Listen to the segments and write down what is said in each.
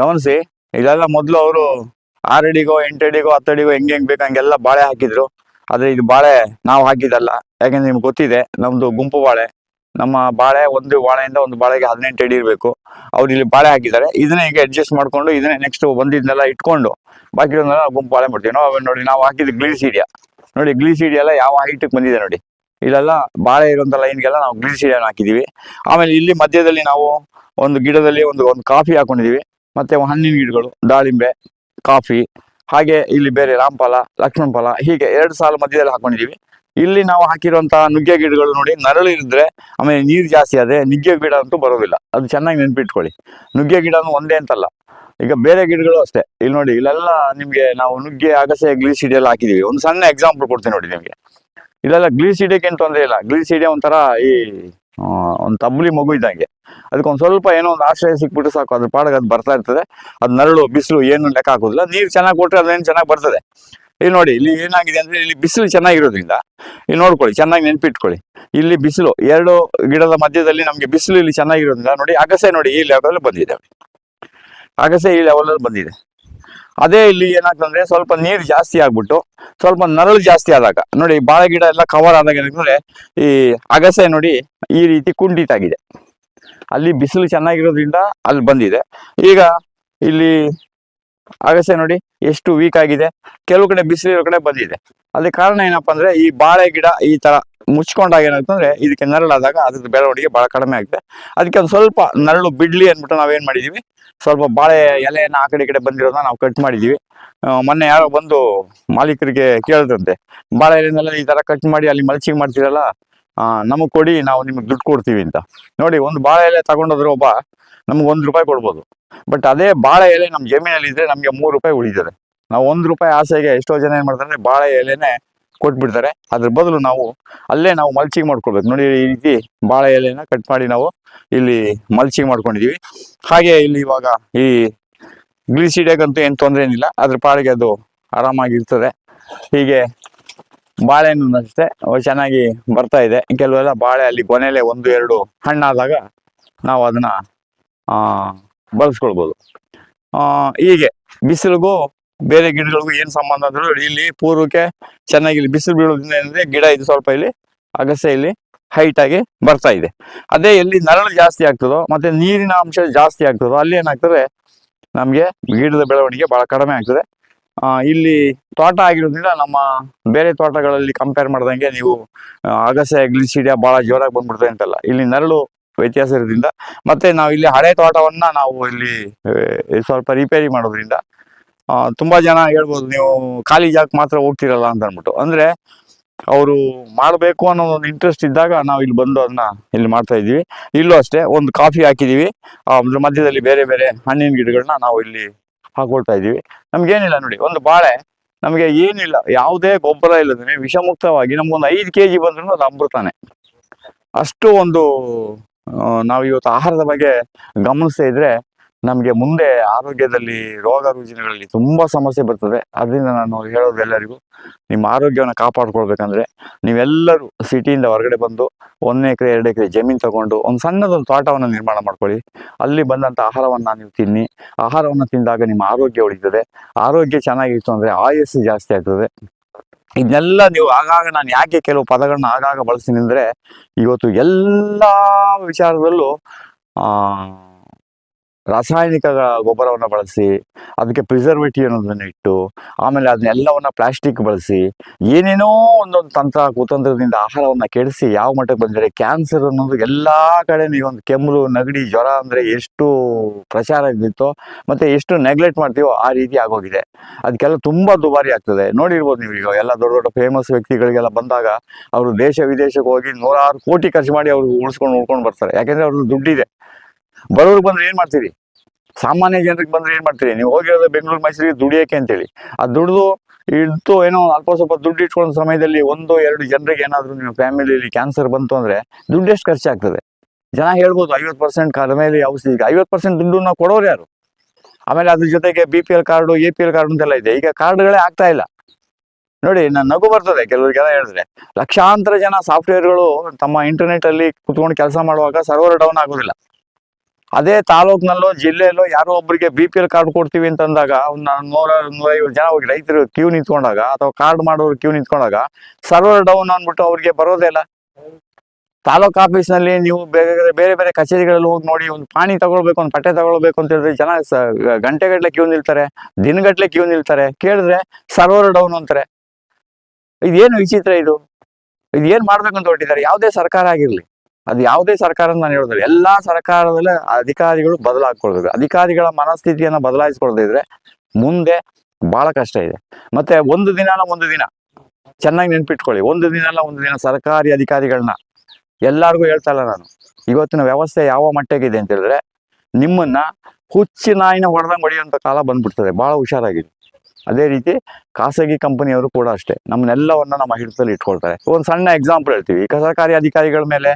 ಗಮನಿಸಿ, ಇದೆಲ್ಲ ಮೊದಲು ಅವರು ಆರಡಿಗೋ, ಎಂಟಡಿಗೋ, ಹತ್ತಡಿಗೋ ಹೆಂಗೆ ಹೆಂಗೆ ಬೇಕು ಹಂಗೆಲ್ಲ ಬಾಳೆ ಹಾಕಿದ್ರು. ಆದ್ರೆ ಇದು ಬಾಳೆ ನಾವು ಹಾಕಿದಲ್ಲ ಯಾಕೆಂದ್ರೆ ನಿಮ್ಗೆ ಗೊತ್ತಿದೆ, ನಮ್ದು ಗುಂಪು ಬಾಳೆ. ನಮ್ಮ ಬಾಳೆ ಒಂದು ಬಾಳೆಯಿಂದ ಒಂದು ಬಾಳೆಗೆ ಹದಿನೆಂಟು ಅಡಿ ಇರಬೇಕು. ಅವ್ರು ಇಲ್ಲಿ ಬಾಳೆ ಹಾಕಿದ್ದಾರೆ. ಇದನ್ನೇ ಈಗ ಅಡ್ಜಸ್ಟ್ ಮಾಡ್ಕೊಂಡು ಇದನ್ನೇ ನೆಕ್ಸ್ಟ್ ಬಂದಿದ್ನೆಲ್ಲ ಇಟ್ಕೊಂಡು, ಬಾಕಿ ಗುಂಪು ಬಾಳೆ ಮಾಡ್ತೀವಿ. ನಾವು ನೋಡಿ, ನಾವು ಹಾಕಿದ ಗ್ಲೀಸಿಡಿಯಾ ನೋಡಿ ಗ್ಲೀಸಿಡಿಯಾ ಎಲ್ಲ ಯಾವ ಹೈಟಿಗೆ ಬಂದಿದೆ ನೋಡಿ. ಇಲ್ಲೆಲ್ಲ ಬಾಳೆ ಇರುವಂತ ಲೈನ್ಗೆಲ್ಲ ನಾವು ಗ್ಲೀಸಿಡಿಯಾ ಹಾಕಿದೀವಿ ಆಮೇಲೆ ಇಲ್ಲಿ ಮಧ್ಯದಲ್ಲಿ ನಾವು ಒಂದು ಗಿಡದಲ್ಲಿ ಒಂದು ಒಂದು ಕಾಫಿ ಹಾಕೊಂಡಿದೀವಿ ಮತ್ತೆ ಹಣ್ಣಿನ ಗಿಡಗಳು, ದಾಳಿಂಬೆ, ಕಾಫಿ, ಹಾಗೆ ಇಲ್ಲಿ ಬೇರೆ ರಾಮಫಲ ಲಕ್ಷ್ಮಣ ಫಲ ಹೀಗೆ ಎರಡು ಸಾಲು ಮಧ್ಯದಲ್ಲಿ ಹಾಕೊಂಡಿದೀವಿ. ಇಲ್ಲಿ ನಾವು ಹಾಕಿರುವಂತಹ ನುಗ್ಗೆ ಗಿಡಗಳು ನೋಡಿ, ನರಳು ಇದ್ರೆ ಆಮೇಲೆ ನೀರು ಜಾಸ್ತಿ ಆದ್ರೆ ನುಗ್ಗೆ ಗಿಡ ಅಂತೂ ಬರೋದಿಲ್ಲ. ಅದು ಚೆನ್ನಾಗಿ ನೆನ್ಪಿಟ್ಕೊಳ್ಳಿ. ನುಗ್ಗೆ ಗಿಡನು ಒಂದೇ ಅಂತಲ್ಲ. ಈಗ ಬೇರೆ ಗಿಡಗಳು ಅಷ್ಟೇ. ಇಲ್ಲಿ ನೋಡಿ, ಇಲ್ಲೆಲ್ಲ ನಿಮ್ಗೆ ನಾವು ನುಗ್ಗೆ, ಅಗಸೆ ಗ್ಲೀಸಿಡಿ ಎಲ್ಲ ಹಾಕಿದೀವಿ. ಒಂದು ಸಣ್ಣ ಎಕ್ಸಾಂಪಲ್ ಕೊಡ್ತೀನಿ ನೋಡಿ ನಿಮ್ಗೆ. ಇಲ್ಲೆಲ್ಲ ಗ್ಲೀಸಿಡಿಗೆ ಏನು ತೊಂದರೆ ಇಲ್ಲ. ಗ್ಲೀಸಿಡಿ ಒಂಥರ ಈ ಒಂದು ತಬ್ಲಿ ಮಗು ಇದ್ದಂಗೆ. ಅದಕ್ಕೊಂದು ಸ್ವಲ್ಪ ಏನೋ ಒಂದು ಆಶ್ರಯ ಸಿಕ್ಬಿಟ್ಟು ಸಾಕು. ಅದ್ರ ಪಾಡಕ್ಕೆ ಅದು ಬರ್ತಾ ಇರ್ತದೆ. ಅದು ನರಳು, ಬಿಸಿಲು ಏನು ಲೆಕ್ಕ ಹಾಕೋದಿಲ್ಲ. ನೀರು ಚೆನ್ನಾಗಿ ಕೊಟ್ಟರೆ ಅದೇನು ಚೆನ್ನಾಗಿ ಬರ್ತದೆ. ಇಲ್ಲಿ ನೋಡಿ, ಇಲ್ಲಿ ಏನಾಗಿದೆ ಅಂದ್ರೆ ಇಲ್ಲಿ ಬಿಸಿಲು ಚೆನ್ನಾಗಿರೋದ್ರಿಂದ, ಇಲ್ಲಿ ನೋಡ್ಕೊಳ್ಳಿ, ಚೆನ್ನಾಗಿ ನೆನ್ಪಿಟ್ಕೊಳ್ಳಿ. ಇಲ್ಲಿ ಬಿಸಿಲು, ಎರಡು ಗಿಡದ ಮಧ್ಯದಲ್ಲಿ ನಮಗೆ ಬಿಸಿಲು ಇಲ್ಲಿ ಚೆನ್ನಾಗಿರೋದ್ರಿಂದ ನೋಡಿ, ಅಗಸೆ ನೋಡಿ, ಈ ಲೆವೆಲ್ ಬಂದಿದೆ. ಅಗಸೆ ಈ ಲೆವೆಲ್ ಬಂದಿದೆ. ಅದೇ ಇಲ್ಲಿ ಏನಾಗ್ತಂದ್ರೆ ಸ್ವಲ್ಪ ನೀರು ಜಾಸ್ತಿ ಆಗ್ಬಿಟ್ಟು, ಸ್ವಲ್ಪ ನರಳು ಜಾಸ್ತಿ ಆದಾಗ, ನೋಡಿ, ಬಾಳೆ ಗಿಡ ಎಲ್ಲ ಕವರ್ ಆದಾಗ ಏನಂದ್ರೆ ಈ ಅಗಸೆ ನೋಡಿ ಈ ರೀತಿ ಕುಂಠಿತ ಆಗಿದೆ ಅಲ್ಲಿ ಬಿಸಿಲು ಚೆನ್ನಾಗಿರೋದ್ರಿಂದ ಅಲ್ಲಿ ಬಂದಿದೆ. ಈಗ ಇಲ್ಲಿ ಅಗಸೆ ನೋಡಿ ಎಷ್ಟು ವೀಕ್ ಆಗಿದೆ. ಕೆಲವು ಕಡೆ ಬಿಸಿಲಿರೋ ಕಡೆ ಬಂದಿದೆ. ಅದಕ್ಕೆ ಕಾರಣ ಏನಪ್ಪಾ ಅಂದ್ರೆ ಈ ಬಾಳೆ ಗಿಡ ಈ ತರ ಮುಚ್ಕೊಂಡಾಗ ಏನಂತಂದ್ರೆ ಇದಕ್ಕೆ ನರಳಾದಾಗ ಅದ್ರ ಬೆಳವಣಿಗೆ ಬಹಳ ಕಡಿಮೆ ಆಗುತ್ತೆ. ಅದಕ್ಕೆ ಒಂದು ಸ್ವಲ್ಪ ನರಳು ಬಿಡ್ಲಿ ಅಂದ್ಬಿಟ್ಟು ನಾವೇನ್ ಮಾಡಿದೀವಿ. ಸ್ವಲ್ಪ ಬಾಳೆ ಎಲೆಯನ್ನ ಆ ಕಡೆ ಕಡೆ ಬಂದಿರೋದನ್ನ ನಾವು ಕಟ್ ಮಾಡಿದೀವಿ. ಮೊನ್ನೆ ಯಾರೋ ಬಂದು ಮಾಲೀಕರಿಗೆ ಕೇಳಿದ್ರಂತೆ. ಬಾಳೆ ಎಲೆನೆಲ್ಲ ಈ ತರ ಕಟ್ ಮಾಡಿ ಅಲ್ಲಿ ಮಲ್ಚಿಂಗ್ ಮಾಡ್ತೀರಲ್ಲ ನಮಗೆ ಕೊಡಿ, ನಾವು ನಿಮಗೆ ದುಡ್ಡು ಕೊಡ್ತೀವಿ ಅಂತ. ನೋಡಿ, ಒಂದು ಬಾಳೆ ಎಲೆ ತಗೊಂಡೋದ್ರೆ ಒಬ್ಬ ನಮ್ಗೆ ಒಂದು ರೂಪಾಯಿ ಕೊಡ್ಬೋದು. ಬಟ್ ಅದೇ ಬಾಳೆ ಎಲೆ ನಮ್ಮ ಜಮೀನಲ್ಲಿ ಇದ್ರೆ ನಮಗೆ ಮೂರು ರೂಪಾಯಿ ಉಳಿದಿದೆ ನಾವು ಒಂದು ರೂಪಾಯಿ ಆಸೆಗೆ ಎಷ್ಟೋ ಜನ ಏನ್ ಮಾಡ್ತಾರೆ ಬಾಳೆ ಎಲೆನೆ ಕೊಟ್ಬಿಡ್ತಾರೆ. ಅದ್ರ ಬದಲು ನಾವು ಅಲ್ಲೇ ನಾವು ಮಲ್ಚಿಂಗ್ ಮಾಡ್ಕೊಳ್ಬೇಕು. ನೋಡಿ, ಈ ರೀತಿ ಬಾಳೆ ಎಲೆನ ಕಟ್ ಮಾಡಿ ನಾವು ಇಲ್ಲಿ ಮಲ್ಚಿಂಗ್ ಮಾಡ್ಕೊಂಡಿದೀವಿ. ಹಾಗೆ ಇಲ್ಲಿ ಇವಾಗ ಈ ಗ್ಲೀಸಿಡೆಗಂತೂ ಏನು ತೊಂದರೆ ಏನಿಲ್ಲ ಅದ್ರ ಪಾಡಿಗೆ ಅದು ಆರಾಮಾಗಿರ್ತದೆ. ಹೀಗೆ ಬಾಳೆಹಣ್ಣು ಅಷ್ಟೇ. ಚೆನ್ನಾಗಿ ಬರ್ತಾ ಇದೆ. ಕೆಲವೆಲ್ಲ ಬಾಳೆ ಅಲ್ಲಿ ಕೊನೆಲೆ ಒಂದು, ಎರಡು ಹಣ್ಣಾದಾಗ ನಾವು ಅದನ್ನ, ಆ, ಬಳಸ್ಕೊಳ್ಬೋದು. ಹೀಗೆ ಬಿಸಿಲಿಗೂ ಬೇರೆ ಗಿಡಗಳಿಗೂ ಏನು ಸಂಬಂಧ ಅಂದ್ರೆ ಇಲ್ಲಿ ಪೂರ್ವಕ್ಕೆ ಚೆನ್ನಾಗಿ ಇಲ್ಲಿ ಬಿಸಿಲು ಬೀಳೋದ್ರಿಂದ ಏನಂದ್ರೆ ಗಿಡ ಇದು ಸ್ವಲ್ಪ ಇಲ್ಲಿ ಅಗಸೆ ಇಲ್ಲಿ ಹೈಟ್ ಆಗಿ ಬರ್ತಾ ಇದೆ. ಅದೇ ಎಲ್ಲಿ ನರಳು ಜಾಸ್ತಿ ಆಗ್ತದೋ ಮತ್ತೆ ನೀರಿನ ಅಂಶ ಜಾಸ್ತಿ ಆಗ್ತದೋ ಅಲ್ಲಿ ಏನಾಗ್ತದೆ? ನಮಗೆ ಗಿಡದ ಬೆಳವಣಿಗೆ ಬಹಳ ಕಡಿಮೆ ಆಗ್ತದೆ. ಇಲ್ಲಿ ತೋಟ ಆಗಿರೋದ್ರಿಂದ ನಮ್ಮ ಬೇರೆ ತೋಟಗಳಲ್ಲಿ ಕಂಪೇರ್ ಮಾಡ್ದಂಗೆ ನೀವು ಅಗಸೆ, ಗ್ಲಿಸಿಡಿಯಾ ಬಹಳ ಜೋರಾಗಿ ಬಂದ್ಬಿಡ್ತದೆ ಅಂತಲ್ಲ. ಇಲ್ಲಿ ನರಳು ವ್ಯತ್ಯಾಸ ಇರೋದ್ರಿಂದ ಮತ್ತೆ ನಾವು ಇಲ್ಲಿ ಹಳೆ ತೋಟವನ್ನ ನಾವು ಇಲ್ಲಿ ಸ್ವಲ್ಪ ರಿಪೇರಿ ಮಾಡೋದ್ರಿಂದ ತುಂಬಾ ಜನ ಹೇಳ್ಬೋದು ನೀವು ಖಾಲಿ ಜಾಗ ಮಾತ್ರ ಹೋಗ್ತಿರಲ್ಲ ಅಂತ ಅಂದ್ಬಿಟ್ಟು. ಅಂದ್ರೆ ಅವರು ಮಾಡಬೇಕು ಅನ್ನೋ ಒಂದು ಇಂಟ್ರೆಸ್ಟ್ ಇದ್ದಾಗ ನಾವು ಇಲ್ಲಿ ಬಂದು ಅದನ್ನ ಇಲ್ಲಿ ಮಾಡ್ತಾ ಇದೀವಿ ಇಲ್ಲೂ ಅಷ್ಟೇ, ಒಂದು ಕಾಫಿ ಹಾಕಿದೀವಿ ಅದ್ರ ಮಧ್ಯದಲ್ಲಿ ಬೇರೆ ಬೇರೆ ಹಣ್ಣಿನ ಗಿಡಗಳನ್ನ ನಾವು ಇಲ್ಲಿ ಹಾಕೊಳ್ತಾ ಇದೀವಿ ನಮ್ಗೇನಿಲ್ಲ ನೋಡಿ, ಒಂದು ಬಾಳೆ ನಮಗೆ ಏನಿಲ್ಲ, ಯಾವುದೇ ಗೊಬ್ಬರ ಇಲ್ಲದೇ ವಿಷಮುಕ್ತವಾಗಿ ನಮ್ಗೊಂದು ಐದು ಕೆ ಜಿ ಬಂದ್ರೂ ಅದು ಅಮೃತಾನೆ. ಅಷ್ಟು ಒಂದು ನಾವು ಇವತ್ತು ಆಹಾರದ ಬಗ್ಗೆ ಗಮನಿಸ್ತಾ ಇದ್ರೆ ನಮಗೆ ಮುಂದೆ ಆರೋಗ್ಯದಲ್ಲಿ ರೋಗ ರುಜಿನಗಳಲ್ಲಿ ತುಂಬಾ ಸಮಸ್ಯೆ ಬರ್ತದೆ. ಅದರಿಂದ ನಾನು ಹೇಳೋದು ಎಲ್ಲರಿಗೂ, ನಿಮ್ಮ ಆರೋಗ್ಯವನ್ನು ಕಾಪಾಡ್ಕೊಳ್ಬೇಕಂದ್ರೆ ನೀವೆಲ್ಲರೂ ಸಿಟಿಯಿಂದ ಹೊರಗಡೆ ಬಂದು ಒಂದ್ ಎಕರೆ, ಎರಡು ಎಕರೆ ಜಮೀನು ತಗೊಂಡು ಒಂದು ಸಣ್ಣದೊಂದು ತೋಟವನ್ನು ನಿರ್ಮಾಣ ಮಾಡ್ಕೊಳ್ಳಿ. ಅಲ್ಲಿ ಬಂದಂತ ಆಹಾರವನ್ನ ನೀವು ತಿನ್ನಿ. ಆಹಾರವನ್ನು ತಿಂದಾಗ ನಿಮ್ಮ ಆರೋಗ್ಯ ಉಳಿತದೆ. ಆರೋಗ್ಯ ಚೆನ್ನಾಗಿತ್ತು ಅಂದ್ರೆ ಆಯಸ್ಸು ಜಾಸ್ತಿ ಆಗ್ತದೆ. ಇದನ್ನೆಲ್ಲ ನೀವು ಆಗಾಗ ನಾನು ಯಾಕೆ ಕೆಲವು ಪದಗಳನ್ನ ಆಗಾಗ ಬಳಸ್ತೀನಿ ಅಂದ್ರೆ ಇವತ್ತು ಎಲ್ಲಾ ವಿಚಾರದಲ್ಲೂ, ಆ ರಾಸಾಯನಿಕ ಗೊಬ್ಬರವನ್ನು ಬಳಸಿ, ಅದಕ್ಕೆ ಪ್ರಿಸರ್ವೇಟಿವ್ ಅನ್ನೋದನ್ನ ಇಟ್ಟು, ಆಮೇಲೆ ಅದನ್ನೆಲ್ಲವನ್ನ ಪ್ಲಾಸ್ಟಿಕ್ ಬಳಸಿ, ಏನೇನೋ ಒಂದೊಂದು ತಂತ್ರ, ಕುತಂತ್ರದಿಂದ ಆಹಾರವನ್ನ ಕೆಡಿಸಿ ಯಾವ ಮಟ್ಟಕ್ಕೆ ಬಂದಿದೆ ಕ್ಯಾನ್ಸರ್ ಅನ್ನೋದು ಎಲ್ಲಾ ಕಡೆ ಒಂದು ಕೆಮ್ಮು, ನೆಗಡಿ, ಜ್ವರ ಅಂದ್ರೆ ಎಷ್ಟು ಪ್ರಚಾರ ಇದ್ದಿತ್ತೋ, ಮತ್ತೆ ಎಷ್ಟು ನೆಗ್ಲೆಕ್ಟ್ ಮಾಡ್ತೀವೋ ಆ ರೀತಿ ಆಗೋಗಿದೆ. ಅದಕ್ಕೆಲ್ಲ ತುಂಬಾ ದುಬಾರಿ ಆಗ್ತದೆ. ನೋಡಿರ್ಬೋದು ನೀವು ಈಗ ಎಲ್ಲ ದೊಡ್ಡ ದೊಡ್ಡ ಫೇಮಸ್ ವ್ಯಕ್ತಿಗಳಿಗೆಲ್ಲ ಬಂದಾಗ, ಅವರು ದೇಶ ವಿದೇಶಕ್ಕೆ ಹೋಗಿ ನೂರಾರು ಕೋಟಿ ಖರ್ಚು ಮಾಡಿ ಅವರು ಉಳಿಸ್ಕೊಂಡು, ಉಳ್ಕೊಂಡು ಬರ್ತಾರೆ. ಯಾಕೆಂದರೆ ಅವ್ರದ್ದು ದುಡ್ಡಿದೆ. ಬರೋರು ಬಂದ್ರೆ ಏನ್ ಮಾಡ್ತೀರಿ? ಸಾಮಾನ್ಯ ಜನರಿಗೆ ಬಂದ್ರೆ ಏನ್ ಮಾಡ್ತೀರಿ? ನೀವು ಹೋಗಿರೋದು ಬೆಂಗಳೂರು, ಮೈಸೂರಿಗೆ ದುಡಿಯಕ್ಕೆ ಅಂತೇಳಿ. ಆ ದುಡ್ದು ಇಡ್ತು, ಏನೋ ಅಲ್ಪ ಸ್ವಲ್ಪ ದುಡ್ಡು ಇಟ್ಕೊಂಡ ಸಮಯದಲ್ಲಿ ಒಂದು, ಎರಡು ಜನರಿಗೆ ಏನಾದ್ರು ನಿಮ್ಮ ಫ್ಯಾಮಿಲಿಯಲ್ಲಿ ಕ್ಯಾನ್ಸರ್ ಬಂತು ಅಂದ್ರೆ ದುಡ್ಡು ಎಷ್ಟು ಖರ್ಚಾಗ್ತದೆ? ಜನ ಹೇಳ್ಬೋದು, ಐವತ್ತು ಪರ್ಸೆಂಟ್ ಮೇಲೆ ಔಷಧಿ ಐವತ್ತು ಪರ್ಸೆಂಟ್ ದುಡ್ಡು ನಾವು ಕೊಡೋರು ಯಾರು? ಆಮೇಲೆ ಅದ್ರ ಜೊತೆಗೆ B P L card A P L card ಅಂತೆಲ್ಲ ಇದೆ. ಈಗ ಕಾರ್ಡ್ಗಳೇ ಆಗ್ತಾ ಇಲ್ಲ. ನೋಡಿ, ನಾನು ನಗು ಬರ್ತದೆ. ಕೆಲವರಿಗೆಲ್ಲ ಹೇಳಿದ್ರೆ. ಲಕ್ಷಾಂತರ ಜನ ಸಾಫ್ಟ್ವೇರ್ಗಳು ತಮ್ಮ ಇಂಟರ್ನೆಟ್ ಅಲ್ಲಿ ಕುತ್ಕೊಂಡು ಕೆಲಸ ಮಾಡುವಾಗ ಸರ್ವರ್ ಡೌನ್ ಆಗೋದಿಲ್ಲ. ಅದೇ ತಾಲೂಕ್ನಲ್ಲೋ, ಜಿಲ್ಲೆಯಲ್ಲೋ ಯಾರೋ ಒಬ್ಬರಿಗೆ ಬಿ ಪಿ ಎಲ್ ಕಾರ್ಡ್ ಕೊಡ್ತೀವಿ ಅಂತಂದಾಗ ಒಂದು ನೂರ, ನೂರೈವತ್ತು ಜನ ಹೋಗಿ ರೈತರು ಕ್ಯೂ ನಿಂತ್ಕೊಂಡಾಗ ಅಥವಾ ಕಾರ್ಡ್ ಮಾಡೋರು ಕ್ಯೂ ನಿಂತ್ಕೊಂಡಾಗ ಸರ್ವರ್ ಡೌನ್ ಅಂದ್ಬಿಟ್ಟು ಅವ್ರಿಗೆ ಬರೋದೇ ಇಲ್ಲ. ತಾಲೂಕ್ ಆಫೀಸ್ನಲ್ಲಿ ನೀವು ಬೇರೆ ಬೇರೆ ಬೇರೆ ಕಚೇರಿಗಳಲ್ಲಿ ಹೋಗಿ ನೋಡಿ, ಒಂದು ಪಾಣಿ ತಗೊಳ್ಬೇಕು, ಒಂದು ಪಟ್ಟೆ ತಗೊಳ್ಬೇಕು ಅಂತ ಹೇಳಿದ್ರೆ ಜನ ಗಂಟೆಗಟ್ಟಲೆ ಕ್ಯೂ ನಿಲ್ತಾರೆ ದಿನಗಟ್ಟಲೆ ಕ್ಯೂ ನಿಲ್ತಾರೆ, ಕೇಳಿದ್ರೆ ಸರ್ವರ್ ಡೌನ್ ಅಂತಾರೆ. ಇದೇನು ವಿಚಿತ್ರ ಇದು? ಇದು ಏನ್ ಮಾಡ್ಬೇಕು ಅಂತ ಹೊರಟಿದ್ದಾರೆ? ಯಾವುದೇ ಸರ್ಕಾರ ಆಗಿರ್ಲಿ. ಅದು ಯಾವುದೇ ಸರ್ಕಾರ ನಾನು ಹೇಳೋದಿಲ್ಲ. ಎಲ್ಲಾ ಸರ್ಕಾರದಲ್ಲೇ ಅಧಿಕಾರಿಗಳು ಬದಲಾಗ್ಕೊಳ್ಬೇಕು. ಅಧಿಕಾರಿಗಳ ಮನಸ್ಥಿತಿಯನ್ನ ಬದಲಾಯಿಸ್ಕೊಳ್ದಿದ್ರೆ ಮುಂದೆ ಬಹಳ ಕಷ್ಟ ಇದೆ. ಮತ್ತೆ ಒಂದು ದಿನನ ಒಂದು ದಿನ. ಚೆನ್ನಾಗಿ ನೆನ್ಪಿಟ್ಕೊಳ್ಳಿ. ಒಂದು ದಿನ ಒಂದು ದಿನ ಸರ್ಕಾರಿ ಅಧಿಕಾರಿಗಳನ್ನ ಎಲ್ಲಾರ್ಗೂ ಹೇಳ್ತಾ ಇಲ್ಲ ನಾನು. ಇವತ್ತಿನ ವ್ಯವಸ್ಥೆ ಯಾವ ಮಟ್ಟಗಿದೆ ಅಂತ ಹೇಳಿದ್ರೆ ನಿಮ್ಮನ್ನ ಹುಚ್ಚಿ ನಾಯಿನ ಹೊಡೆದಂಗೆ ಹೊಡೆಯುವಂತ ಕಾಲ ಬಂದ್ಬಿಡ್ತದೆ. ಬಹಳ ಹುಷಾರಾಗಿದೆ ಅದೇ ರೀತಿ ಖಾಸಗಿ ಕಂಪನಿಯವರು ಕೂಡ ಅಷ್ಟೇ. ನಮ್ಮನ್ನೆಲ್ಲವನ್ನ ನಮ್ಮ ಹಿಡಿತದಲ್ಲಿ ಇಟ್ಕೊಳ್ತಾರೆ. ಒಂದು ಸಣ್ಣ ಎಕ್ಸಾಂಪಲ್ ಹೇಳ್ತೀವಿ. ಈಗ ಸರ್ಕಾರಿ ಅಧಿಕಾರಿಗಳ ಮೇಲೆ,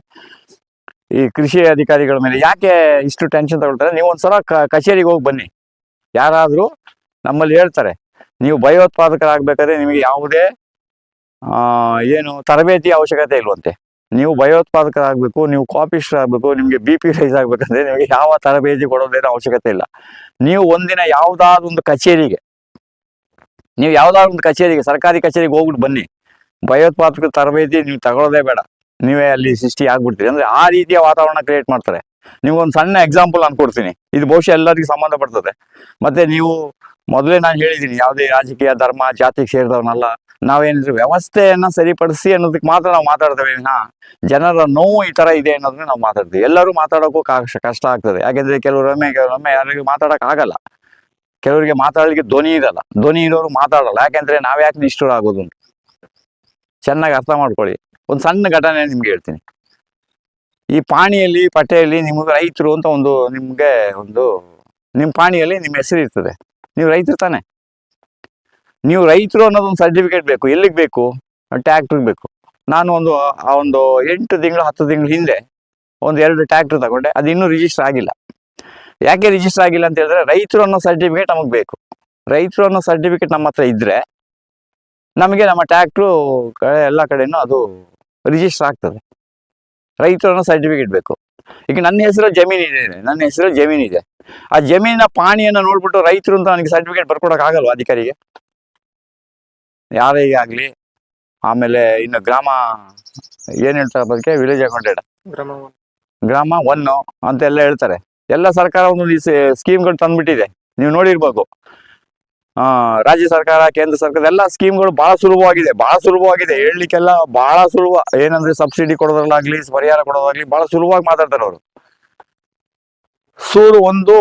ಈ ಕೃಷಿ ಅಧಿಕಾರಿಗಳ ಮೇಲೆ ಯಾಕೆ ಇಷ್ಟು ಟೆನ್ಷನ್ ತಗೊಳ್ತಾರೆ? ನೀವು ಒಂದ್ಸಲ ಕಚೇರಿಗೆ ಹೋಗಿ ಬನ್ನಿ. ಯಾರಾದರೂ ನಮ್ಮಲ್ಲಿ ಹೇಳ್ತಾರೆ, ನೀವು ಭಯೋತ್ಪಾದಕರಾಗಬೇಕಾದ್ರೆ ನಿಮಗೆ ಯಾವುದೇ ಏನು ತರಬೇತಿ ಅವಶ್ಯಕತೆ ಇಲ್ವಂತೆ. ನೀವು ಭಯೋತ್ಪಾದಕರಾಗಬೇಕು, ನೀವು ಕಾಪಿಸ್ಟರಾಗಬೇಕು ನಿಮಗೆ ಬಿ ಪಿ ರೈಸ್ ಆಗಬೇಕಂದ್ರೆ ನಿಮಗೆ ಯಾವ ತರಬೇತಿ ಕೊಡೋದೇನೋ ಅವಶ್ಯಕತೆ ಇಲ್ಲ. ನೀವು ಒಂದಿನ ಯಾವುದಾದ್ರೊಂದು ಕಚೇರಿಗೆ ನೀವು ಯಾವ್ದಾದ್ರು ಒಂದು ಕಚೇರಿಗೆ, ಸರ್ಕಾರಿ ಕಚೇರಿಗೆ ಹೋಗ್ಬಿಟ್ಟು ಬನ್ನಿ. ಭಯೋತ್ಪಾದಕ ತರಬೇತಿ ನೀವು ತಗೊಳ್ಳೋದೇ ಬೇಡ. ನೀವೇ ಅಲ್ಲಿ ಸೃಷ್ಟಿ ಆಗ್ಬಿಡ್ತೀರಿ. ಅಂದ್ರೆ ಆ ರೀತಿಯ ವಾತಾವರಣ ಕ್ರಿಯೇಟ್ ಮಾಡ್ತಾರೆ. ನಿಮ್ಗೊಂದು ಸಣ್ಣ ಎಕ್ಸಾಂಪಲ್ ನಾನು ಇದು ಬಹುಶಃ ಎಲ್ಲರಿಗೂ ಸಂಬಂಧಪಡ್ತದೆ ಮತ್ತೆ ನೀವು ಮೊದಲೇ ನಾನು ಹೇಳಿದ್ದೀನಿ ಯಾವುದೇ ರಾಜಕೀಯ, ಧರ್ಮ ಜಾತಿಗೆ ಸೇರಿದವನಲ್ಲ ನಾವೇನಿದ್ರು ವ್ಯವಸ್ಥೆಯನ್ನ ಸರಿಪಡಿಸಿ ಅನ್ನೋದಕ್ಕೆ ಮಾತ್ರ ನಾವು ಮಾತಾಡ್ತೇವೆ. ವಿನಃ ಜನರ ನೋವು ಈ ತರ ಇದೆ ಅನ್ನೋದನ್ನ ನಾವು ಮಾತಾಡ್ತೀವಿ. ಎಲ್ಲರೂ ಮಾತಾಡೋಕ್ಕೂ ಕಷ್ಟ ಕಷ್ಟ ಆಗ್ತದೆ. ಯಾಕೆಂದ್ರೆ ಕೆಲವರೊಮ್ಮೆ ಕೆಲವೊಮ್ಮೆ ಯಾರಿಗೂ ಮಾತಾಡಕ್ ಆಗಲ್ಲ ಕೆಲವರಿಗೆ ಮಾತಾಡಲಿಕ್ಕೆ ಧ್ವನಿ ಇರಲ್ಲ. ಧ್ವನಿ ಇರೋರು ಮಾತಾಡಲ್ಲ. ಯಾಕೆಂದ್ರೆ ನಾವ್ ಯಾಕೆ ನಿಷ್ಠುರ ಆಗೋದು ಚೆನ್ನಾಗಿ ಅರ್ಥ ಮಾಡ್ಕೊಳ್ಳಿ. ಒಂದು ಸಣ್ಣ ಘಟನೆ ನಿಮ್ಗೆ ಹೇಳ್ತೀನಿ. ಈ ಪಾಣಿಯಲ್ಲಿ ಪಟ್ಟೆಯಲ್ಲಿ ನಿಮಗೆ ರೈತರು ಅಂತ ಒಂದು ನಿಮ್ಗೆ ಒಂದು ನಿಮ್ಮ ಪಾಣಿಯಲ್ಲಿ ನಿಮ್ಮ ಹೆಸರು ಇರ್ತದೆ. ನೀವು ರೈತರು ತಾನೆ. ನೀವು ರೈತರು ಅನ್ನೋದೊಂದು ಸರ್ಟಿಫಿಕೇಟ್ ಬೇಕು. ಎಲ್ಲಿಗೆ ಬೇಕು? ಟ್ಯಾಕ್ಟ್ರಿಗೆ ಬೇಕು. ನಾನು ಒಂದು, ಆ ಒಂದು ಎಂಟು ತಿಂಗಳು, ಹತ್ತು ತಿಂಗಳು ಹಿಂದೆ ಒಂದು ಎರಡು ಟ್ಯಾಕ್ಟರ್ ತಗೊಂಡೆ. ಅದು ಇನ್ನೂ ರಿಜಿಸ್ಟರ್ ಆಗಿಲ್ಲ. ಯಾಕೆ ರಿಜಿಸ್ಟರ್ ಆಗಿಲ್ಲ ಅಂತ ಹೇಳಿದ್ರೆ ರೈತರು ಅನ್ನೋ ಸರ್ಟಿಫಿಕೇಟ್ ನಮಗೆ ಬೇಕು. ರೈತರು ಅನ್ನೋ ಸರ್ಟಿಫಿಕೇಟ್ ನಮ್ಮ ಹತ್ರ ಇದ್ರೆ ನಮಗೆ ನಮ್ಮ ಟ್ಯಾಕ್ಟ್ರು ಎಲ್ಲ ಕಡೆನೂ ಅದು ರಿಜಿಸ್ಟರ್ ಆಗ್ತದೆ. ರೈತರು ಅನ್ನೋ ಸರ್ಟಿಫಿಕೇಟ್ ಬೇಕು. ಈಗ ನನ್ನ ಹೆಸರು ಜಮೀನ್ ಇದೆ. ನನ್ನ ಹೆಸರು ಜಮೀನ್ ಇದೆ. ಆ ಜಮೀನಿನ ಪಾಣಿಯನ್ನು ನೋಡ್ಬಿಟ್ಟು ರೈತರು ಅಂತ ನನಗೆ ಸರ್ಟಿಫಿಕೇಟ್ ಬರ್ಕೊಡಕ್ ಆಗಲ್ವಾ ಅಧಿಕಾರಿಗೆ? ಯಾರೇ ಆಗಲಿ ಆಮೇಲೆ ಇನ್ನು ಗ್ರಾಮ ಏನ್ ಹೇಳ್ತಾರೆ ಅದಕ್ಕೆ? ವಿಲೇಜ್ ಅಕೌಂಟೆಂಟ್ ಗ್ರಾಮ ಒನ್ನು ಅಂತೆಲ್ಲ ಹೇಳ್ತಾರೆ. ಎಲ್ಲ ಸರ್ಕಾರ ಒಂದೊಂದು ಸ್ಕೀಮ್ಗಳು ತಂದ್ಬಿಟ್ಟಿದೆ. ನೀವು ನೋಡಿರ್ಬೇಕು ಆ, ರಾಜ್ಯ ಸರ್ಕಾರ, ಕೇಂದ್ರ ಸರ್ಕಾರ, ಎಲ್ಲ ಸ್ಕೀಮ್ಗಳು ಬಹಳ ಸುಲಭವಾಗಿದೆ ಬಹಳ ಸುಲಭವಾಗಿದೆ. ಹೇಳಲಿಕ್ಕೆಲ್ಲ ಬಹಳ ಸುಲಭ. ಏನಂದ್ರೆ ಸಬ್ಸಿಡಿ ಕೊಡೋದ್ರಲ್ಲಾಗ್ಲಿ, ಪರಿಹಾರ ಕೊಡೋದಾಗ್ಲಿ ಬಹಳ ಸುಲಭವಾಗಿ ಮಾತಾಡ್ತಾರೆ ಅವರು. ಸೂರು ಒಂದು,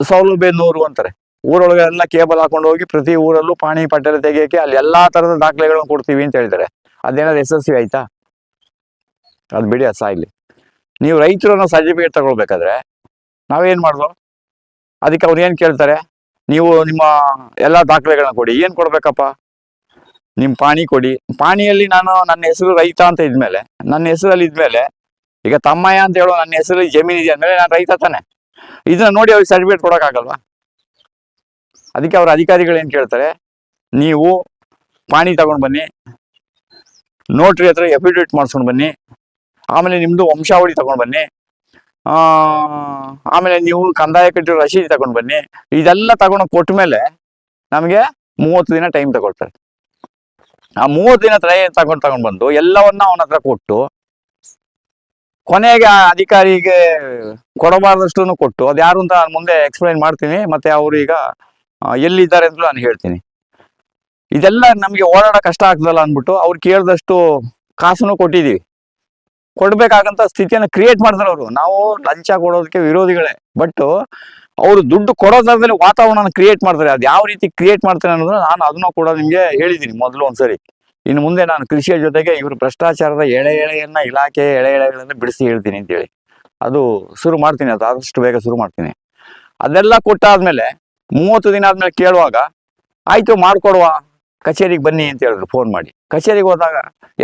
ಸೌಲಭ್ಯ ನೂರು ಅಂತಾರೆ. ಊರೊಳಗೆ ಎಲ್ಲ ಕೇಬಲ್ ಹಾಕೊಂಡು ಹೋಗಿ ಪ್ರತಿ ಊರಲ್ಲೂ ಪಾಣಿ ಪಟ್ಟಣ ತೆಗಿಯಕ್ಕೆ ಅಲ್ಲಿ ಎಲ್ಲಾ ತರದ ದಾಖಲೆಗಳನ್ನು ಕೊಡ್ತೀವಿ ಅಂತ ಹೇಳ್ತಾರೆ. ಅದೇನಾದ್ರು ಯಶಸ್ವಿ ಆಯ್ತಾ? ಅದು ಬಿಡಿ ಅಸ ಇಲ್ಲಿ ನೀವು ರೈತರು ಅನ್ನೋ ಸರ್ಟಿಫಿಕೇಟ್ ತಗೊಳ್ಬೇಕಾದ್ರೆ ನಾವೇನ್ ಮಾಡಿದ್ರು ಅದಕ್ಕೆ ಅವ್ರು ಏನ್ ಕೇಳ್ತಾರೆ? ನೀವು ನಿಮ್ಮ ಎಲ್ಲಾ ದಾಖಲೆಗಳನ್ನ ಕೊಡಿ. ಏನ್ ಕೊಡ್ಬೇಕಪ್ಪ? ನಿಮ್ ಪಾಣಿ ಕೊಡಿ. ಪಾಣಿಯಲ್ಲಿ ನಾನು ನನ್ನ ಹೆಸರು ರೈತ ಅಂತ ಇದ್ಮೇಲೆ, ನನ್ನ ಹೆಸರಲ್ಲಿ ಇದ್ಮೇಲೆ, ಈಗ ತಮ್ಮಯ್ಯ ಅಂತ ಹೇಳೋ ನನ್ನ ಹೆಸರಲ್ಲಿ ಜಮೀನು ಇದೆ ಅಂದ್ಮೇಲೆ ನಾನು ರೈತ ತಾನೆ. ಇದನ್ನ ನೋಡಿ ಅವ್ರಿಗೆ ಸರ್ಟಿಫಿಕೇಟ್ ಕೊಡೋಕ್ಕಾಗಲ್ವಾ ಅದಕ್ಕೆ ಅವ್ರ ಅಧಿಕಾರಿಗಳು ಏನ್ ಕೇಳ್ತಾರೆ? ನೀವು ಪಾಣಿ ತಗೊಂಡ್ ಬನ್ನಿ. ನೋಟ್ರಿ ಹತ್ರ ಎಫಿಡೇಟ್ ಮಾಡಿಸ್ಕೊಂಡು ಬನ್ನಿ. ಆಮೇಲೆ ನಿಮ್ದು ವಂಶಾವಳಿ ತಗೊಂಡ್ ಬನ್ನಿ. ಆ, ಆಮೇಲೆ ನೀವು ಕಂದಾಯ ಕಟ್ಟಿರೋ ರಶೀದಿ ತಗೊಂಡ್ ಬನ್ನಿ. ಇದೆಲ್ಲ ತಗೊಂಡು ಕೊಟ್ಟ ಮೇಲೆ ನಮಗೆ ಮೂವತ್ತು ದಿನ ಟೈಮ್ ತಗೊಳ್ತಾರೆ ಆ ಮೂವತ್ತು ದಿನ ಟ್ರೈ ತಗೊಂಡು ತಗೊಂಡ್ ಬಂದು ಎಲ್ಲವನ್ನ ಅವನ ಹತ್ರ ಕೊಟ್ಟು ಕೊನೆಗೆ ಆ ಅಧಿಕಾರಿಗೆ ಕೊಡಬಾರ್ದಷ್ಟು ಕೊಟ್ಟು ಅದು ಯಾರು ಅಂತ ನಾನು ಮುಂದೆ ಎಕ್ಸ್ಪ್ಲೈನ್ ಮಾಡ್ತೀನಿ. ಮತ್ತೆ ಅವರು ಈಗ ಎಲ್ಲಿದ್ದಾರೆ ಅಂತಲೂ ನಾನು ಹೇಳ್ತೀನಿ. ಇದೆಲ್ಲ ನಮಗೆ ಓಡಾಡೋ ಕಷ್ಟ ಆಗ್ತದಲ್ಲ ಅಂದ್ಬಿಟ್ಟು ಅವ್ರು ಕೇಳಿದಷ್ಟು ಕಾಸನ್ನು ಕೊಟ್ಟಿದೀವಿ. ಕೊಡ್ಬೇಕಾಗಂತ ಸ್ಥಿತಿಯನ್ನು ಕ್ರಿಯೇಟ್ ಮಾಡ್ತಾರೆ ಅವರು. ನಾವು ಲಂಚ ಕೊಡೋದಕ್ಕೆ ವಿರೋಧಿಗಳೇ. ಬಟ್ ಅವರು ದುಡ್ಡು ಕೊಡೋದಾದ್ಮೇಲೆ ವಾತಾವರಣ ಕ್ರಿಯೇಟ್ ಮಾಡ್ತಾರೆ. ಅದು ಯಾವ ರೀತಿ ಕ್ರಿಯೇಟ್ ಮಾಡ್ತಾರೆ ಅನ್ನೋದನ್ನ ನಾನು ಅದನ್ನ ಕೂಡ ನಿಮ್ಗೆ ಹೇಳಿದ್ದೀನಿ ಮೊದಲು ಒಂದ್ಸರಿ. ಇನ್ನು ಮುಂದೆ ನಾನು ಕೃಷಿಯ ಜೊತೆಗೆ ಇವರು ಭ್ರಷ್ಟಾಚಾರದ ಎಳೆ ಎಳೆಯನ್ನ ಇಲಾಖೆ ಎಳೆ ಎಳೆಗಳನ್ನ ಬಿಡಿಸಿ ಹೇಳ್ತೀನಿ ಅಂತೇಳಿ. ಅದು ಶುರು ಮಾಡ್ತೀನಿ, ಅದು ಆದಷ್ಟು ಬೇಗ ಶುರು ಮಾಡ್ತೀನಿ. ಅದೆಲ್ಲ ಕೊಟ್ಟಾದ್ಮೇಲೆ ಮೂವತ್ತು ದಿನ ಆದ್ಮೇಲೆ ಕೇಳುವಾಗ, ಆಯ್ತು ಮಾಡ್ಕೊಡುವ, ಕಚೇರಿಗೆ ಬನ್ನಿ ಅಂತ ಹೇಳಿದ್ರು ಫೋನ್ ಮಾಡಿ. ಕಚೇರಿಗೆ ಹೋದಾಗ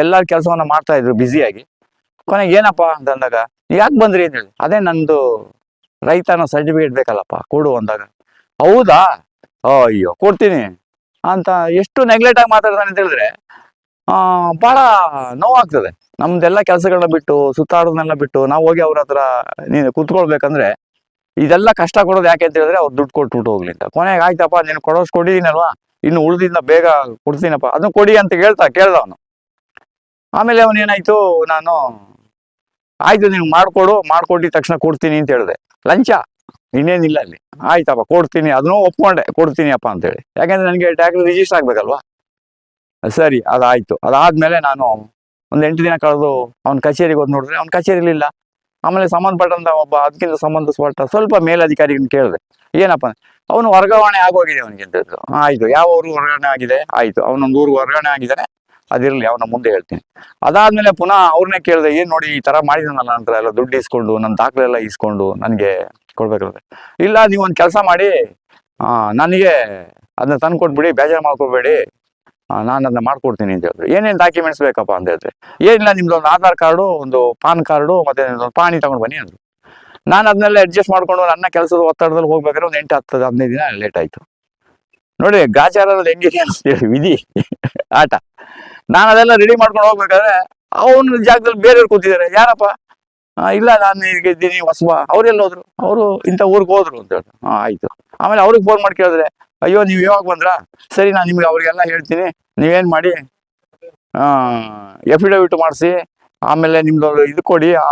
ಎಲ್ಲರ ಕೆಲಸವನ್ನ ಮಾಡ್ತಾ ಇದ್ರು ಬ್ಯುಸಿಯಾಗಿ ಕೊನೆಗೆ ಏನಪ್ಪ ಅಂತ ಅಂದಾಗ ಯಾಕೆ ಬಂದ್ರಿ? ಅಂತ ಹೇಳಿ. ಅದೇ ನಂದು ರೈತನ ಸರ್ಟಿಫಿಕೇಟ್ ಬೇಕಲ್ಲಪ್ಪ, ಕೊಡು ಅಂದಾಗ. ಹೌದಾ? ಅಯ್ಯೋ, ಕೊಡ್ತೀನಿ ಅಂತ ಎಷ್ಟು ನೆಗ್ಲೆಕ್ಟ್ ಆಗಿ ಮಾತಾಡ್ತಾನೆ ಅಂತ ಹೇಳಿದ್ರೆ, ಆ, ಬಹಳ ನೋವಾಗ್ತದೆ. ನಮ್ದೆಲ್ಲ ಕೆಲಸಗಳನ್ನ ಬಿಟ್ಟು, ಸುತ್ತಾಡೋದನ್ನೆಲ್ಲ ಬಿಟ್ಟು, ನಾವು ಹೋಗಿ ಅವ್ರ ಹತ್ರ ನೀನು ಕುತ್ಕೊಳ್ಬೇಕಂದ್ರೆ, ಇದೆಲ್ಲ ಕಷ್ಟ ಕೊಡೋದು ಯಾಕೆ ಅಂತ ಹೇಳಿದ್ರೆ ಅವ್ರು ದುಡ್ಡು ಕೊಟ್ಬಿಟ್ಟು ಹೋಗ್ಲಿ ಅಂತ. ಕೊನೆಗೆ ಆಯ್ತಪ್ಪ, ನೀನು ಕೊಡೋಷ್ಟು ಕೊಟ್ಟಿದ್ದೀನಲ್ವಾ ಇನ್ನು ಉಳಿದಿದ್ದ ಬೇಗ ಕೊಡ್ತೀನಪ್ಪ, ಅದನ್ನ ಕೊಡಿ ಅಂತ ಹೇಳ್ತಾ ಕೇಳ್ದ ಅವನು ಆಮೇಲೆ ಅವನೇನಾಯ್ತು ನಾನು ಆಯ್ತು, ನೀನು ಮಾಡ್ಕೊಡು, ಮಾಡ್ಕೊಟ್ಟಿದ ತಕ್ಷಣ ಕೊಡ್ತೀನಿ ಅಂತ ಹೇಳಿದೆ. ಲಂಚ? ಇನ್ನೇನಿಲ್ಲ ಅಲ್ಲಿ. ಆಯ್ತಪ್ಪ, ಕೊಡ್ತೀನಿ. ಅದನ್ನೂ ಒಪ್ಕೊಂಡೆ. ಕೊಡ್ತೀನಿ ಅಪ್ಪ ಅಂತೇಳಿ. ಯಾಕಂದ್ರೆ ನನಗೆ ಟ್ಯಾಕ್ಸ್ ರಿಜಿಸ್ಟರ್ ಆಗ್ಬೇಕಲ್ವಾ? ಸರಿ, ಅದಾಯ್ತು. ಅದಾದ್ಮೇಲೆ ನಾನು ಒಂದು ಎಂಟು ದಿನ ಕಳೆದು ಅವ್ನ ಕಚೇರಿಗೆ ಹೋದ್ ನೋಡಿದ್ರೆ ಅವ್ನ ಕಚೇರಿಲಿಲ್ಲ. ಆಮೇಲೆ ಸಂಬಂಧಪಟ್ಟಂತ ಒಬ್ಬ ಅದಕ್ಕಿಂತ ಸಂಬಂಧಪಟ್ಟ ಸ್ವಲ್ಪ ಮೇಲಧಿಕಾರಿಗಳನ್ನ ಕೇಳಿದೆ. ಏನಪ್ಪ ಅವನು ವರ್ಗಾವಣೆ ಆಗೋಗಿದೆ ಅವನಿಗೆ ಆಯ್ತು, ಯಾವ ಊರು ವರ್ಗಾವಣೆ ಆಗಿದೆ? ಆಯ್ತು, ಅವನೊಂದು ಊರು ವರ್ಗಾವಣೆ ಆಗಿದ್ದಾನೆ. ಅದಿರಲಿ, ಅವನ ಮುಂದೆ ಹೇಳ್ತೀನಿ. ಅದಾದ್ಮೇಲೆ ಪುನಃ ಅವ್ರನ್ನೇ ಕೇಳಿದೆ, ಏನ್ ನೋಡಿ ಈ ತರ ಮಾಡಿದ್ನಲ್ಲ ನಂತರ ಎಲ್ಲ ದುಡ್ಡು ಇಸ್ಕೊಂಡು ನನ್ನ ದಾಖಲೆ ಎಲ್ಲ ಇಸ್ಕೊಂಡು ನನಗೆ ಕೊಡ್ಬೇಕಾದ್ರೆ ಇಲ್ಲ, ನೀವು ಒಂದು ಕೆಲಸ ಮಾಡಿ ನನಗೆ ಅದನ್ನ ತಂದು ಕೊಟ್ಬಿಡಿ ಬೇಜಾರು ಮಾಡ್ಕೋಬೇಡಿ ನಾನು ಅದನ್ನ ಮಾಡ್ಕೊಡ್ತೀನಿ ಅಂತ ಹೇಳಿದ್ರು. ಏನೇನು ಡಾಕ್ಯುಮೆಂಟ್ಸ್ ಬೇಕಪ್ಪ ಅಂತ ಹೇಳಿದ್ರೆ, ಏನಿಲ್ಲ, ನಿಮ್ದು ಒಂದು ಆಧಾರ್ ಕಾರ್ಡು, ಒಂದು ಪಾನ್ ಕಾರ್ಡು, ಮತ್ತೆ ಒಂದು ಪಾಣಿ ತಗೊಂಡು ಬನ್ನಿ ಅಂದ್ರು. ನಾನು ಅದನ್ನೆಲ್ಲ ಅಡ್ಜಸ್ಟ್ ಮಾಡ್ಕೊಂಡು ನನ್ನ ಕೆಲಸದ ಒತ್ತಡದಲ್ಲಿ ಹೋಗ್ಬೇಕಾದ್ರೆ ಒಂದು ಎಂಟು ಹತ್ತು ಹದಿನೈದು ದಿನ ಲೇಟ್ ಆಯ್ತು. ನೋಡಿ ಗಾಚಾರದಲ್ಲಿ ಹೆಂಗಿದೆ ಅಂತೇಳಿ ವಿಧಿ? ಆಟ. ನಾನು ಅದೆಲ್ಲ ರೆಡಿ ಮಾಡ್ಕೊಂಡು ಹೋಗ್ಬೇಕಾದ್ರೆ ಅವನ ಜಾಗದಲ್ಲಿ ಬೇರೆಯವ್ರು ಕೂತಿದ್ದಾರೆ. ಯಾರಪ್ಪ? ಇಲ್ಲ ನಾನು ಈಗ ಇದ್ದೀನಿ ಹೊಸಬ. ಅವ್ರೆಲ್ಲ ಹೋದ್ರು? ಅವರು ಇಂಥ ಊರಿಗೆ ಹೋದ್ರು ಅಂತ ಹೇಳಿದ್ರು ಹಾಂ ಆಯ್ತು. ಆಮೇಲೆ ಅವ್ರಿಗೆ ಫೋನ್ ಮಾಡಿ ಕೇಳಿದ್ರೆ ಅಯ್ಯೋ ನೀವು ಯಾವಾಗ ಬಂದ್ರಾ? ಸರಿ ನಾನು ನಿಮ್ಗೆ ಅವ್ರಿಗೆಲ್ಲ ಹೇಳ್ತೀನಿ. ನೀವೇನು ಮಾಡಿ? ಎಫಿಡವಿಟ್ ಮಾಡಿಸಿ. ಆಮೇಲೆ ನಿಮ್ದು ಇದು ಕೊಡಿ ಆ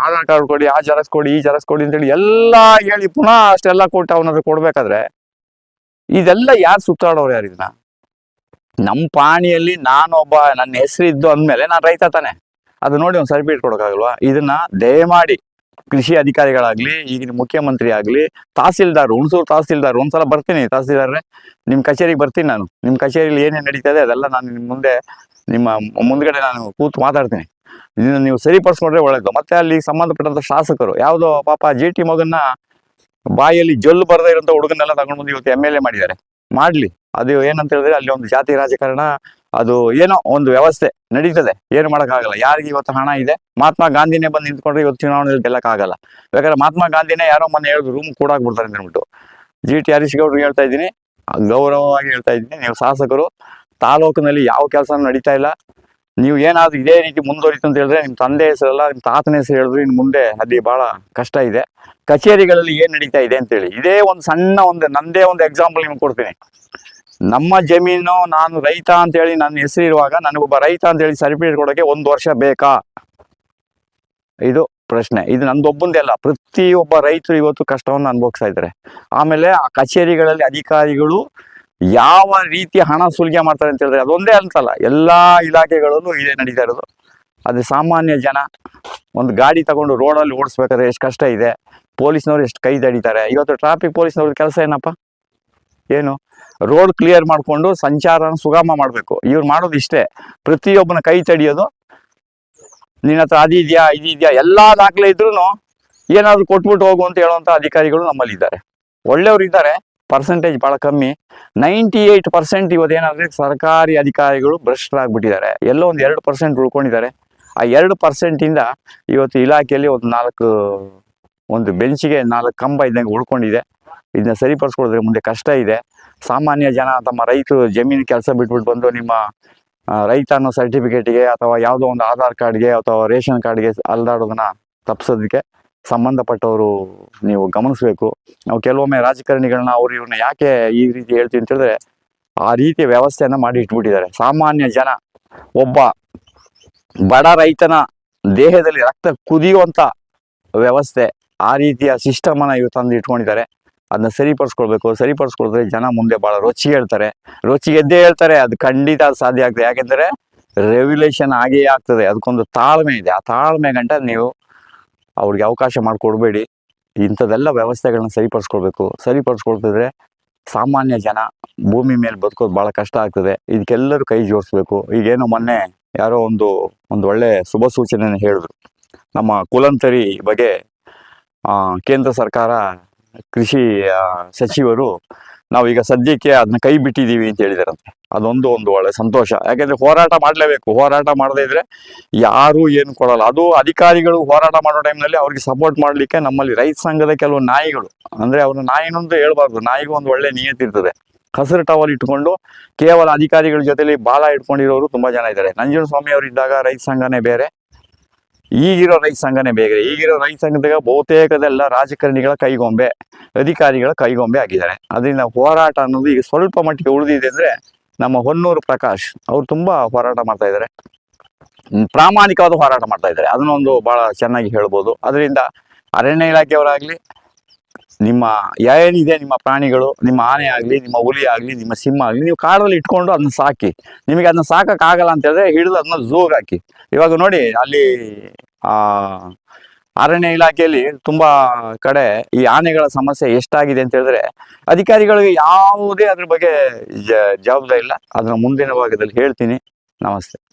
ಆಧಾರ್ ಕಾರ್ಡ್ ಕೊಡಿ ಆ ಜೆರಾಕ್ಸ್ ಕೊಡಿ ಈ ಜೆರಾಕ್ಸ್ ಕೊಡಿ ಅಂತೇಳಿ ಎಲ್ಲ ಹೇಳಿ ಪುನಃ ಅಷ್ಟೆಲ್ಲ ಕೊಟ್ಟು ಅವನದು ಕೊಡ್ಬೇಕಾದ್ರೆ ಇದೆಲ್ಲ ಯಾರು ಸುತ್ತಾಡೋರು ಯಾರು ಇದನ್ನ? ನಮ್ಮ ಪಾಣಿಯಲ್ಲಿ ನಾನೊಬ್ಬ, ನನ್ನ ಹೆಸರಿದ್ದು ಅಂದಮೇಲೆ ನಾನು ರೈತ ತಾನೆ. ಅದು ನೋಡಿ ಒಂದು ಸರ್ಟಿಫಿಕೇಟ್ ಕೊಡೋಕ್ಕಾಗಲ್ವಾ ಇದನ್ನ ದಯಮಾಡಿ ಕೃಷಿ ಅಧಿಕಾರಿಗಳಾಗ್ಲಿ, ಈಗಿನ ಮುಖ್ಯಮಂತ್ರಿ ಆಗ್ಲಿ, ತಹಸೀಲ್ದಾರ್, ಹುಣಸೂರು ತಹಸೀಲ್ದಾರ್, ಒಂದ್ಸಲ ಬರ್ತೀನಿ ತಹಸೀಲ್ದಾರ್ರೆ. ನಿಮ್ಮ ಕಚೇರಿಗೆ ಬರ್ತೀನಿ ನಾನು. ನಿಮ್ಮ ಕಚೇರಿಯಲ್ಲಿ ಏನೇನು ನಡೀತದೆ ಅದೆಲ್ಲ ನಾನು ನಿಮ್ಮ ಮುಂದೆ, ನಿಮ್ಮ ಮುಂದ್ಗಡೆ ನಾನು ಕೂತು ಮಾತಾಡ್ತೀನಿ. ಇದನ್ನ ನೀವು ಸರಿಪಡಿಸ್ಕೊಂಡ್ರೆ ಒಳ್ಳೇದು. ಮತ್ತೆ ಅಲ್ಲಿ ಸಂಬಂಧಪಟ್ಟಂತ ಶಾಸಕರು, ಯಾವುದೋ ಪಾಪ ಜಿ ಟಿ ಮಗನ್ನ ಬಾಯಲ್ಲಿ ಜೊಲ್ಲು ಬರದೇ ಇರುವಂತ ಹುಡುಗನೆಲ್ಲ ತಗೊಂಡು ಬಂದು ಇವತ್ತು ಎಂ ಎಲ್ ಎ ಮಾಡಿದ್ದಾರೆ. ಮಾಡ್ಲಿ. ಅದು ಏನಂತ ಹೇಳಿದ್ರೆ ಅಲ್ಲಿ ಒಂದು ಜಾತಿ ರಾಜಕಾರಣ, ಅದು ಏನೋ ಒಂದು ವ್ಯವಸ್ಥೆ ನಡೀತದೆ. ಏನು ಮಾಡೋಕ್ಕಾಗಲ್ಲ. ಯಾರಿಗೆ ಇವತ್ತು ಹಣ ಇದೆ? ಮಹಾತ್ಮ ಗಾಂಧಿನೇ ಬಂದು ನಿಂತ್ಕೊಂಡ್ರೆ ಇವತ್ತು ಚುನಾವಣೆಯಲ್ಲಿ ಗೆಲ್ಲಕ್ಕಾಗಲ್ಲ. ಯಾಕಂದ್ರೆ ಮಹಾತ್ಮ ಗಾಂಧಿನೇ ಯಾರೋ ಮೊನ್ನೆ ಹೇಳಿದ್ರು, ರೂಮ್ ಕೂಡ ಬಿಡ್ತಾರೆ ಅಂತ ಹೇಳ್ಬಿಟ್ಟು ಜಿ ಟಿ ಹರೀಶ್ ಗೌಡ್ರಿಗೆ ಹೇಳ್ತಾ ಇದ್ದೀನಿ, ಗೌರವವಾಗಿ ಹೇಳ್ತಾ ಇದ್ದೀನಿ. ನೀವು ಶಾಸಕರು, ತಾಲೂಕಿನಲ್ಲಿ ಯಾವ ಕೆಲಸ ನಡೀತಾ ಇಲ್ಲ. ನೀವು ಏನಾದ್ರು ಇದೇ ರೀತಿ ಮುಂದುವರಿತು ಅಂತ ಹೇಳಿದ್ರೆ ನಿಮ್ಮ ತಂದೆ ಹೆಸರಲ್ಲ ನಿಮ್ಮ ತಾತನ ಹೆಸರು ಹೇಳಿದ್ರು ಇನ್ನು ಮುಂದೆ ಅಲ್ಲಿ ಬಹಳ ಕಷ್ಟ ಇದೆ. ಕಚೇರಿಗಳಲ್ಲಿ ಏನ್ ನಡೀತಾ ಇದೆ ಅಂತೇಳಿ, ಇದೇ ಒಂದು ಸಣ್ಣ ಒಂದು ನಂದೇ ಒಂದು ಎಕ್ಸಾಂಪಲ್ ನಿಮ್ಗೆ ಕೊಡ್ತೀನಿ. ನಮ್ಮ ಜಮೀನು ನಾನು ರೈತ ಅಂತೇಳಿ ನನ್ನ ಹೆಸರು ಇರುವಾಗ ನನಗೊಬ್ಬ ರೈತ ಅಂತೇಳಿ ಸರ್ಟಿಫಿಕೇಟ್ ಕೊಡೋಕೆ ಒಂದು ವರ್ಷ ಬೇಕಾ? ಇದು ಪ್ರಶ್ನೆ. ಇದು ನಂದೊಬ್ಬಂದೇ ಅಲ್ಲ, ಪ್ರತಿಯೊಬ್ಬ ರೈತರು ಇವತ್ತು ಕಷ್ಟವನ್ನು ಅನುಭವಿಸ್ತಾ ಇದ್ದಾರೆ. ಆಮೇಲೆ ಆ ಕಚೇರಿಗಳಲ್ಲಿ ಅಧಿಕಾರಿಗಳು ಯಾವ ರೀತಿ ಹಣ ಸುಲಿಗೆ ಮಾಡ್ತಾರೆ ಅಂತ ಹೇಳಿದ್ರೆ ಅದೊಂದೇ ಅಂತಲ್ಲ, ಎಲ್ಲಾ ಇಲಾಖೆಗಳಲ್ಲೂ ಇದೇ ನಡೀತಾ ಇರೋದು. ಅದು ಸಾಮಾನ್ಯ ಜನ ಒಂದು ಗಾಡಿ ತಗೊಂಡು ರೋಡಲ್ಲಿ ಓಡಿಸ್ಬೇಕಾದ್ರೆ ಎಷ್ಟು ಕಷ್ಟ ಇದೆ. ಪೊಲೀಸ್ನವ್ರು ಎಷ್ಟು ಕೈ ತಡೀತಾರೆ ಇವತ್ತು ಟ್ರಾಫಿಕ್ ಪೊಲೀಸ್ನವ್ರ ಕೆಲಸ ಏನಪ್ಪ? ಏನು? ರೋಡ್ ಕ್ಲಿಯರ್ ಮಾಡಿಕೊಂಡು ಸಂಚಾರನ ಸುಗಮ ಮಾಡಬೇಕು. ಇವ್ರು ಮಾಡೋದು ಇಷ್ಟೇ. ಪ್ರತಿಯೊಬ್ಬನ ಕೈ ತಡಿಯೋದು. ನಿನ್ನ ಹತ್ರ ಅದಿದ್ಯಾ ಇದಿದ್ಯಾ ಎಲ್ಲ ದಾಖಲೆ ಇದ್ರು ಏನಾದ್ರು ಕೊಟ್ಬಿಟ್ಟು ಹೋಗು ಅಂತ ಹೇಳುವಂತ ಅಧಿಕಾರಿಗಳು ನಮ್ಮಲ್ಲಿ ಇದ್ದಾರೆ ಒಳ್ಳೆಯವರು ಇದ್ದಾರೆ. ಪರ್ಸೆಂಟೇಜ್ ಬಹಳ ಕಮ್ಮಿ. ನೈಂಟಿ ಏಟ್ ಪರ್ಸೆಂಟ್ ಇವತ್ತು ಏನಾದ್ರೆ ಸರ್ಕಾರಿ ಅಧಿಕಾರಿಗಳು ಭ್ರಷ್ಟರಾಗ್ಬಿಟ್ಟಿದ್ದಾರೆ. ಎಲ್ಲೋ ಒಂದು ಎರಡು ಪರ್ಸೆಂಟ್ ಉಳ್ಕೊಂಡಿದ್ದಾರೆ. ಆ ಎರಡು ಪರ್ಸೆಂಟ್ ಇಂದ ಇವತ್ತು ಇಲಾಖೆಯಲ್ಲಿ ಒಂದು ನಾಲ್ಕು, ಒಂದು ಬೆಂಚಿಗೆ ನಾಲ್ಕು ಕಂಬ ಇದ್ದಂಗೆ ಉಳ್ಕೊಂಡಿದೆ. ಇದನ್ನ ಸರಿಪಡಿಸ್ಕೊಳಿದ್ರೆ ಮುಂದೆ ಕಷ್ಟ ಇದೆ. ಸಾಮಾನ್ಯ ಜನ ತಮ್ಮ ರೈತರು ಜಮೀನು ಕೆಲಸ ಬಿಟ್ಬಿಟ್ಟು ಬಂದು ನಿಮ್ಮ ರೈತ ಅನ್ನೋ ಸರ್ಟಿಫಿಕೇಟ್ಗೆ ಅಥವಾ ಯಾವುದೋ ಒಂದು ಆಧಾರ್ ಕಾರ್ಡ್ಗೆ ಅಥವಾ ರೇಷನ್ ಕಾರ್ಡ್ಗೆ ಅಲ್ದಾಡೋದನ್ನ ತಪ್ಪಿಸೋದಕ್ಕೆ ಸಂಬಂಧಪಟ್ಟವರು ನೀವು ಗಮನಿಸಬೇಕು. ನಾವು ಕೆಲವೊಮ್ಮೆ ರಾಜಕಾರಣಿಗಳನ್ನ ಅವ್ರು ಇವ್ರನ್ನ ಯಾಕೆ ಈ ರೀತಿ ಹೇಳ್ತೀವಿ ಅಂತ ಹೇಳಿದ್ರೆ, ಆ ರೀತಿಯ ವ್ಯವಸ್ಥೆಯನ್ನ ಮಾಡಿ ಇಟ್ಬಿಟ್ಟಿದ್ದಾರೆ. ಸಾಮಾನ್ಯ ಜನ, ಒಬ್ಬ ಬಡ ರೈತನ ದೇಹದಲ್ಲಿ ರಕ್ತ ಕುದಿಯುವಂತ ವ್ಯವಸ್ಥೆ, ಆ ರೀತಿಯ ಸಿಸ್ಟಮ್ ಅನ್ನ ಇವ್ರು ತಂದು ಇಟ್ಕೊಂಡಿದ್ದಾರೆ. ಅದನ್ನ ಸರಿಪಡಿಸ್ಕೊಳ್ಬೇಕು. ಸರಿಪಡಿಸ್ಕೊಳಿದ್ರೆ ಜನ ಮುಂದೆ ಬಹಳ ರುಚಿ ಹೇಳ್ತಾರೆ. ರುಚಿ ಗೆದ್ದೇ ಹೇಳ್ತಾರೆ. ಅದು ಖಂಡಿತ ಸಾಧ್ಯ ಆಗ್ತದೆ. ಯಾಕೆಂದ್ರೆ ರೆವ್ಯುಲೇಷನ್ ಆಗೇ ಆಗ್ತದೆ. ಅದಕ್ಕೊಂದು ತಾಳ್ಮೆ ಇದೆ. ಆ ತಾಳ್ಮೆ ಗಂಟ ನೀವು ಅವ್ರಿಗೆ ಅವಕಾಶ ಮಾಡಿಕೊಡ್ಬೇಡಿ. ಇಂಥದ್ದೆಲ್ಲ ವ್ಯವಸ್ಥೆಗಳನ್ನ ಸರಿಪಡಿಸ್ಕೊಳ್ಬೇಕು. ಸರಿಪಡಿಸ್ಕೊಳ್ತಿದ್ರೆ ಸಾಮಾನ್ಯ ಜನ ಭೂಮಿ ಮೇಲೆ ಬದುಕೋದು ಬಹಳ ಕಷ್ಟ ಆಗ್ತದೆ. ಇದಕ್ಕೆಲ್ಲರೂ ಕೈ ಜೋಡಿಸ್ಬೇಕು. ಈಗೇನೋ ಮೊನ್ನೆ ಯಾರೋ ಒಂದು ಒಂದು ಒಳ್ಳೆ ಶುಭ ಸೂಚನೆಯನ್ನು ಹೇಳಿದ್ರು. ನಮ್ಮ ಕುಲಂತರಿ ಬಗ್ಗೆ ಕೇಂದ್ರ ಸರ್ಕಾರ ಕೃಷಿ ಸಚಿವರು ನಾವೀಗ ಸದ್ಯಕ್ಕೆ ಅದನ್ನ ಕೈ ಬಿಟ್ಟಿದೀವಿ ಅಂತ ಹೇಳಿದಾರಂತೆ. ಅದೊಂದು ಒಂದು ಒಳ್ಳೆ ಸಂತೋಷ. ಯಾಕೆಂದ್ರೆ ಹೋರಾಟ ಮಾಡಲೇಬೇಕು. ಹೋರಾಟ ಮಾಡದೇ ಇದ್ರೆ ಯಾರು ಏನು ಕೊಡಲ್ಲ. ಅದು ಅಧಿಕಾರಿಗಳು ಹೋರಾಟ ಮಾಡೋ ಟೈಮ್ನಲ್ಲಿ ಅವ್ರಿಗೆ ಸಪೋರ್ಟ್ ಮಾಡ್ಲಿಕ್ಕೆ ನಮ್ಮಲ್ಲಿ ರೈತ ಸಂಘದ ಕೆಲವು ನಾಯಿಗಳು. ಅಂದ್ರೆ ಅವ್ರ ನಾಯಿನೊಂದು ಹೇಳ್ಬಾರ್ದು. ನಾಯಿಗೂ ಒಂದು ಒಳ್ಳೆ ನಿಯತಿ ಇರ್ತದೆ. ಹಸಿರು ಟವಲ್ ಇಟ್ಕೊಂಡು ಕೇವಲ ಅಧಿಕಾರಿಗಳ ಜೊತೆಲಿ ಬಾಲ ಇಟ್ಕೊಂಡಿರೋರು ತುಂಬಾ ಜನ ಇದ್ದಾರೆ. ನಂಜನ ಸ್ವಾಮಿ ಅವರು ಇದ್ದಾಗ ರೈತ ಸಂಘನೇ ಬೇರೆ. ಈಗಿರೋ ರೈತ ಸಂಘನೇ ಬೇರೆ. ಈಗಿರೋ ರೈತ ಸಂಘದಾಗ ಬಹುತೇಕದೆಲ್ಲ ರಾಜಕಾರಣಿಗಳ ಕೈಗೊಂಬೆ, ಅಧಿಕಾರಿಗಳ ಕೈಗೊಂಬೆ ಆಗಿದ್ದಾರೆ. ಅದರಿಂದ ಹೋರಾಟ ಅನ್ನೋದು ಈಗ ಸ್ವಲ್ಪ ಮಟ್ಟಿಗೆ ಉಳಿದಿದೆ ಅಂದ್ರೆ ನಮ್ಮ ಹೊನ್ನೂರು ಪ್ರಕಾಶ್ ಅವ್ರು ತುಂಬಾ ಹೋರಾಟ ಮಾಡ್ತಾ ಇದ್ದಾರೆ. ಪ್ರಾಮಾಣಿಕವಾದ ಹೋರಾಟ ಮಾಡ್ತಾ ಇದ್ದಾರೆ. ಅದನ್ನೊಂದು ಬಹಳ ಚೆನ್ನಾಗಿ ಹೇಳ್ಬೋದು. ಅದರಿಂದ ಅರಣ್ಯ ಇಲಾಖೆಯವರಾಗ್ಲಿ, ನಿಮ್ಮ ಏನಿದೆ ನಿಮ್ಮ ಪ್ರಾಣಿಗಳು, ನಿಮ್ಮ ಆನೆ ಆಗಲಿ, ನಿಮ್ಮ ಹುಲಿ ಆಗಲಿ, ನಿಮ್ಮ ಸಿಂಹ ಆಗಲಿ, ನೀವು ಕಾಡಲ್ಲಿ ಇಟ್ಕೊಂಡು ಅದನ್ನ ಸಾಕಿ. ನಿಮಗೆ ಅದನ್ನ ಸಾಕಕ್ಕಾಗಲ್ಲ ಅಂತ ಹೇಳಿದ್ರೆ ಹಿಡಿದು ಅದನ್ನ ಜೋಗ್ ಹಾಕಿ. ಇವಾಗ ನೋಡಿ, ಅಲ್ಲಿ ಆ ಅರಣ್ಯ ಇಲಾಖೆಯಲ್ಲಿ ತುಂಬಾ ಕಡೆ ಈ ಆನೆಗಳ ಸಮಸ್ಯೆ ಎಷ್ಟಾಗಿದೆ ಅಂತ ಹೇಳಿದ್ರೆ ಅಧಿಕಾರಿಗಳಿಗೆ ಯಾವುದೇ ಅದ್ರ ಬಗ್ಗೆ ಜವಾಬ್ದಾರಿ ಇಲ್ಲ. ಅದನ್ನ ಮುಂದಿನ ಭಾಗದಲ್ಲಿ ಹೇಳ್ತೀನಿ. ನಮಸ್ತೆ.